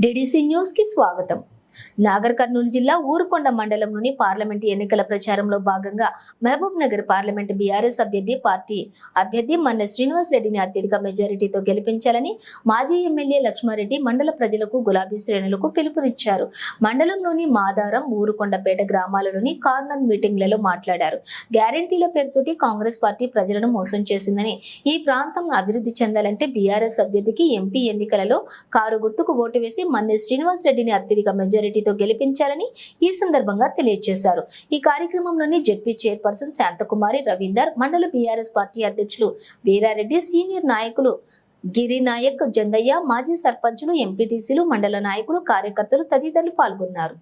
DDC news కి స్వాగతం నాగర్ కర్నూలు జిల్లా ఊరుకొండ మండలంలోని పార్లమెంటు ఎన్నికల ప్రచారంలో భాగంగా మహబూబ్ నగర్ పార్లమెంటు బీఆర్ఎస్ అభ్యర్థి పార్టీ అభ్యర్థి మన్నె శ్రీనివాస్ రెడ్డిని అత్యధిక మెజారిటీతో గెలిపించాలని మాజీ ఎమ్మెల్యే లక్ష్మారెడ్డి మండల ప్రజలకు గులాబీ శ్రేణులకు పిలుపునిచ్చారు. మండలంలోని మాదారం ఊరుకొండపేట గ్రామాలలోని కార్నర్ మీటింగ్లలో మాట్లాడారు. గ్యారంటీల పేరుతోటి కాంగ్రెస్ పార్టీ ప్రజలను మోసం చేసిందని ఈ ప్రాంతం అభివృద్ధి చెందాలంటే బీఆర్ఎస్ అభ్యర్థికి ఎంపీ ఎన్నికలలో కారు గుర్తుకు ఓటు వేసి మన్నె శ్రీనివాస్ రెడ్డిని అత్యధిక మెజారిటీతో గెలిపించాలని ఈ సందర్భంగా తెలియజేశారు. ఈ కార్యక్రమంలోని జెడ్పీ చైర్పర్సన్ శాంతకుమారి రవీందర్ మండల బీఆర్ఎస్ పార్టీ అధ్యక్షులు వీరారెడ్డి సీనియర్ నాయకులు గిరినాయక్ జంగయ్య మాజీ సర్పంచులు ఎంపీటీసీలు మండల నాయకులు కార్యకర్తలు తదితరులు పాల్గొన్నారు.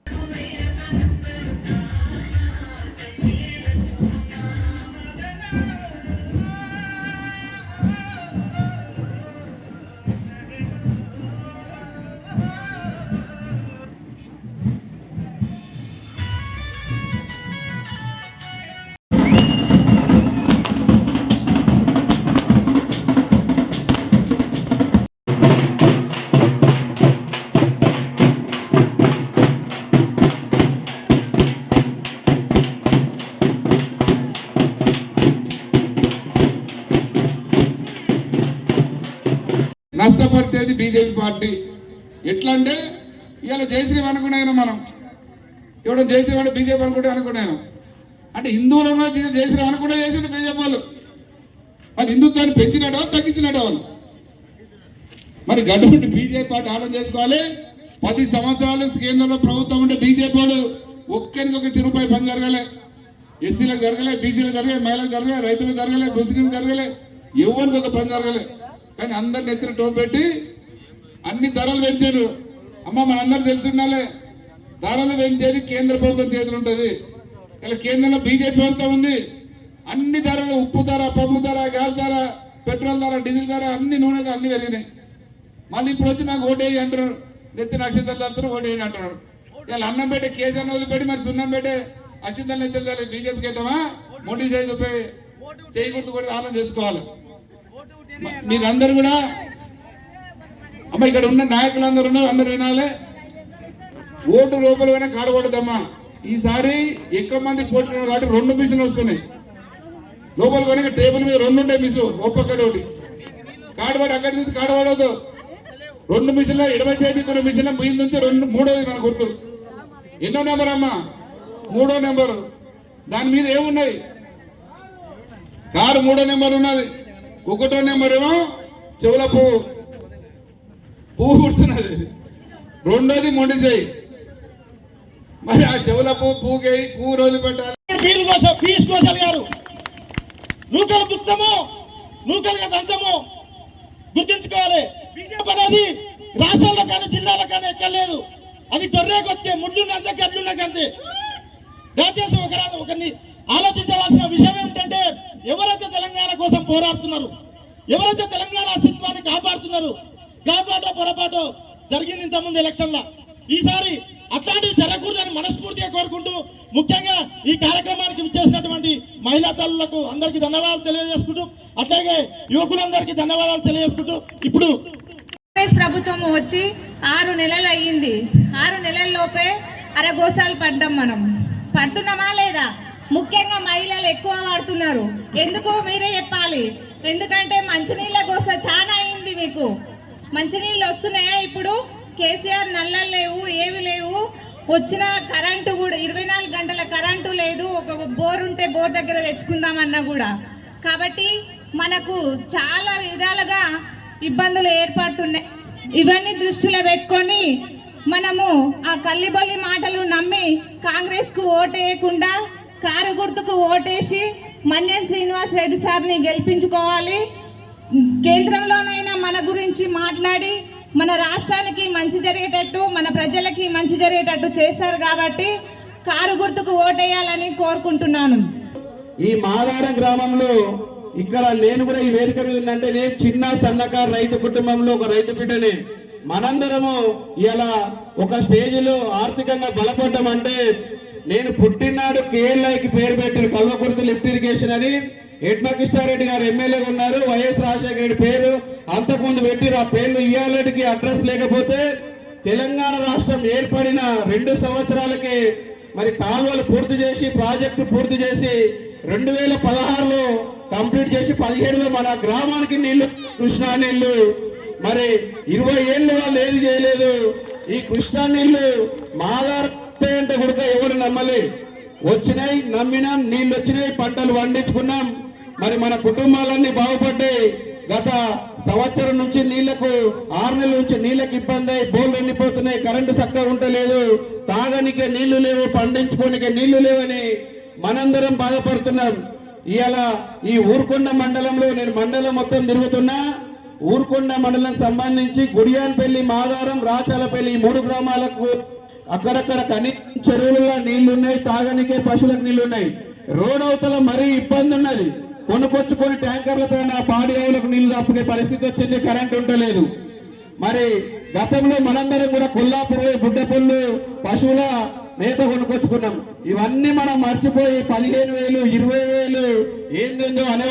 నష్టపరిచేది బీజేపీ పార్టీ. ఎట్లా అంటే ఇవాళ జయశ్రీ అనుకున్నాను మనం. ఇవ్వడం జయశ్రీ అంటే బీజేపీ అనుకుంటే అనుకున్నాను. అంటే హిందువులను జయశ్రీ అనుకుంటే చేసిండు బీజేపీ వాళ్ళు. మరి హిందుత్వాన్ని పెంచినట్టు వాళ్ళు తగ్గించినట్టు వాళ్ళు. మరి గటువంటి బీజేపీ పార్టీ ఆలోచన చేసుకోవాలి. పది సంవత్సరాలు కేంద్రంలో ప్రభుత్వం ఉంటే బీజేపీ వాళ్ళు ఒక్కరికి ఒక చిరుపాయి పని జరగలే. ఎస్సీలకు జరగలే బీసీలకు జరగలే మహిళలకు జరగలే రైతులకు జరగలే ముస్లింలకు జరగలే ఎవరికి ఒక పని జరగలే. కానీ అందరిని నెత్తిన టోపు పెట్టి అన్ని ధరలు పెంచారు. అమ్మ మనందరూ తెలుసుండాలి. ధరలు పెంచేది కేంద్ర ప్రభుత్వం చేతులు ఉంటుంది. ఇలా కేంద్రంలో బీజేపీ ప్రభుత్వం ఉంది. అన్ని ధరలు ఉప్పు ధర పప్పు ధర గ్యాస్ ధర పెట్రోల్ ధర డీజిల్ ధర అన్ని నూనె అన్ని పెరిగినాయి. మళ్ళీ ఇప్పుడు వచ్చి నాకు ఓటేయి అంటున్నారు. నెత్తి నక్షత్రాలు చల్లుతారు ఓటేయండి అంటున్నారు. ఇలా అన్నం పెట్టే కేజీ అన్న వదిలిపెట్టి మరి సున్నం పెట్టే అక్షింతలు నెత్తులు తల్లి బీజేపీకి వేద్దామా మోడీ చేయి చేయి గుర్తు కూడా ఆనందం చేసుకోవాలి. మీరందరూ కూడా అమ్మ ఇక్కడ ఉన్న నాయకులందరూ ఉన్నారు అందరు వినాలే. ఓటు లోపల కాడకూడదమ్మా ఈసారి ఎక్కువ మంది పోటీ ఉన్నారు కాబట్టి రెండు మిషన్లు వస్తున్నాయి. లోపల కొనక టేబుల్ మీద రెండు ఉంటాయి మిషన్లు ఒక్కొక్కటి ఒకటి. కాడబడి అక్కడ చూసి కాడబడదు రెండు మిషన్ల ఇరవై చేతి కొన్ని మిషన్ మీద నుంచి రెండు మూడోది మన గుర్తు. ఎన్నో నెంబర్ అమ్మా? మూడో నెంబరు. దాని మీద ఏమున్నాయి? కారు మూడో నెంబర్ ఉన్నది. ఒకటో నెంబర్ ఏమో చెవుల పువ్వు పువ్వు కుడుతున్నది రెండోది మొండి చేయి. మరి ఆ చెవుల పువ్వు పువ్వుకి పువ్వు రోజు పెట్టాలి. వీలు కోసం గారు నూకలు బుక్తము నూకలుగా దంచము గుర్తించుకోవాలి. బీజేపీ అనేది రాష్ట్రాల్లో కానీ జిల్లాలో కానీ ఎక్కలేదు అది దొర్రేకొస్తే ముళ్ళున్నంతే గడ్లున్నకంతే దయచేసి ఒక ఒకరిని ఆలోచించవలసిన విషయం ఏమిటంటే ఎవరైతే తెలంగాణ కోసం పోరాడుతున్నారు ఎవరైతే తెలంగాణ అస్తిత్వాన్ని కాపాడుతున్నారు కాపాటో పొరపాటు జరిగింది ఇంతకుముందు ఎలక్షన్లో. ఈసారి అట్లాంటివి జరగకూడదని మనస్ఫూర్తిగా కోరుకుంటూ ముఖ్యంగా ఈ కార్యక్రమానికి విచ్చేసినటువంటి మహిళా తల్లులకు అందరికీ ధన్యవాదాలు తెలియజేసుకుంటూ అట్లాగే యువకులందరికీ ధన్యవాదాలు తెలియజేసుకుంటూ ఇప్పుడు కాంగ్రెస్ ప్రభుత్వం వచ్చి ఆరు నెలలు అయ్యింది. ఆరు నెలల్లోపే అరగోసాలు పడ్డాం మనం. పడుతున్నామా లేదా? ముఖ్యంగా మహిళలు ఎక్కువ వాడుతున్నారు. ఎందుకు మీరే చెప్పాలి. ఎందుకంటే మంచినీళ్ళ కోసం చాలా అయింది మీకు. మంచినీళ్ళు వస్తున్నాయా ఇప్పుడు? కేసీఆర్ నల్లలు లేవు ఏవి లేవు. వచ్చిన కరెంటు కూడా ఇరవై నాలుగు గంటల కరెంటు లేదు. ఒక బోర్ ఉంటే బోర్ దగ్గర తెచ్చుకుందామన్నా కూడా. కాబట్టి మనకు చాలా విధాలుగా ఇబ్బందులు ఏర్పడుతున్నాయి. ఇవన్నీ దృష్టిలో పెట్టుకొని మనము ఆ కల్లిబొల్లి మాటలు నమ్మి కాంగ్రెస్కు ఓటేయకుండా కారు గుర్తుకు ఓటేసి మన్యం శ్రీనివాస్ రెడ్డి సార్ని గెలిపించుకోవాలి. కేంద్రంలోనైనా మన గురించి మాట్లాడి మన రాష్ట్రానికి మంచి జరిగేటట్టు మన ప్రజలకి మంచి జరిగేటట్టు చేశారు కాబట్టి కారు గుర్తుకు ఓటేయాలని కోరుకుంటున్నాను. ఈ మాదారం గ్రామంలో ఇక్కడ నేను కూడా ఈ వేదిక మీద నేను చిన్న సన్నకారు రైతు కుటుంబంలో ఒక రైతు బిడ్డని. మనందరము ఇలా ఒక స్టేజిలో ఆర్థికంగా బలపడ్డం అంటే నేను పుట్టినాడు కేఎల్ఐకి పేరు పెట్టిన కల్వకుర్తి లిఫ్ట్ ఇరిగేషన్ అని ఎడ్మకిష్టారెడ్డి గారు ఎమ్మెల్యేగా ఉన్నారు. వైఎస్ రాజశేఖర రెడ్డి పేరు అంతకుముందు పెట్టిరు ఆ పేర్లు ఇయ్యాలకి అడ్రస్ లేకపోతే తెలంగాణ రాష్ట్రం ఏర్పడిన రెండు సంవత్సరాలకి మరి కాలువలు పూర్తి చేసి ప్రాజెక్టు పూర్తి చేసి రెండు వేల పదహారులో కంప్లీట్ చేసి పదిహేడులో మన గ్రామానికి నీళ్ళు కృష్ణా నీళ్ళు. మరి ఇరవై ఏళ్ళు వాళ్ళు ఏది చేయలేదు. ఈ కృష్ణా నీళ్ళు మాదార్ అంటే కూడా ఎవరు నమ్మలే. వచ్చినాయి నమ్మినాం నీళ్ళు వచ్చినాయి పంటలు పండించుకున్నాం. మరి మన కుటుంబాలన్నీ బాగుపడ్డాయి. గత సంవత్సరం నుంచి నీళ్ళకు ఆరు నెలల నుంచి నీళ్ళకి ఇబ్బంది అయి బోర్లు ఎండిపోతున్నాయి కరెంటు చక్కగా ఉండలేదు. తాగనికే నీళ్ళు లేవు పండించుకోనికే నీళ్ళు లేవని మనందరం బాధపడుతున్నాం. ఇవాళ ఈ ఊరుకొండ మండలంలో నేను మండలం మొత్తం తిరుగుతున్నా. ఊరుకొండ మండలం సంబంధించి గుడియాన్పల్లి మాదారం రాచాలపల్లి ఈ మూడు గ్రామాలకు అక్కడక్కడ కనీ చెరువుల్లో నీళ్ళున్నాయి తాగనికే పశువులకు నీళ్ళున్నాయి. రోడ్ అవతల మరీ ఇబ్బంది ఉన్నది. కొనుకొచ్చుకొని ట్యాంకర్లతో నా పాడి ఆవులకు నీళ్ళు తప్పుకునే పరిస్థితి వచ్చింది కరెంట్ ఉండలేదు. మరి గతంలో మనందరం కూడా కొల్లాపురు బుడ్డపల్లు పశువుల మేత కొనుకొచ్చుకున్నాం. ఇవన్నీ మనం మర్చిపోయి పదిహేను వేలు ఇరవై వేలు ఏందో అనే